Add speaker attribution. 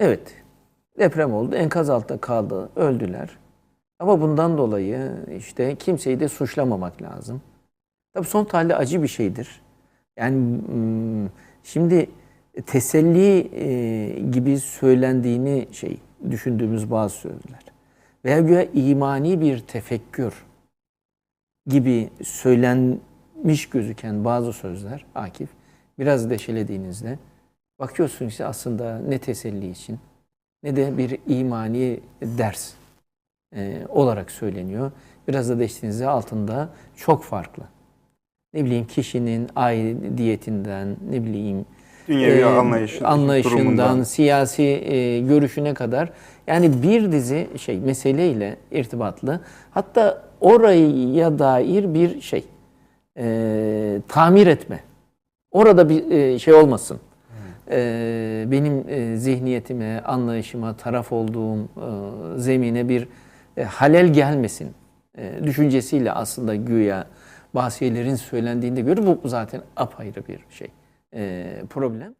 Speaker 1: Evet. Deprem oldu. Enkaz altında kaldı. Öldüler. Ama bundan dolayı işte kimseyi de suçlamamak lazım. Tabii son tahlil acı bir şeydir. Yani mm, şimdi teselli e, gibi söylendiğini şey düşündüğümüz bazı sözler veya güya imani bir tefekkür gibi söylenmiş gözüken bazı sözler Akif biraz deşelediğinizde bakıyorsunuz ki aslında ne teselli için ne de bir imani ders e, olarak söyleniyor. Biraz da deştiğinizde altında çok farklı. Ne bileyim kişinin aidiyetinden, ne bileyim
Speaker 2: Dünyevi
Speaker 1: e,
Speaker 2: anlayış,
Speaker 1: anlayışından,
Speaker 2: durumundan.
Speaker 1: siyasi e, görüşüne kadar yani bir dizi şey meseleyle irtibatlı. Hatta oraya dair bir şey e, tamir etme. Orada bir e, şey olmasın. E, benim e, zihniyetime, anlayışıma, taraf olduğum e, zemine bir e, halel gelmesin e, düşüncesiyle aslında güya bazı şeylerin söylendiğinde göre bu zaten apayrı bir şey e, problem.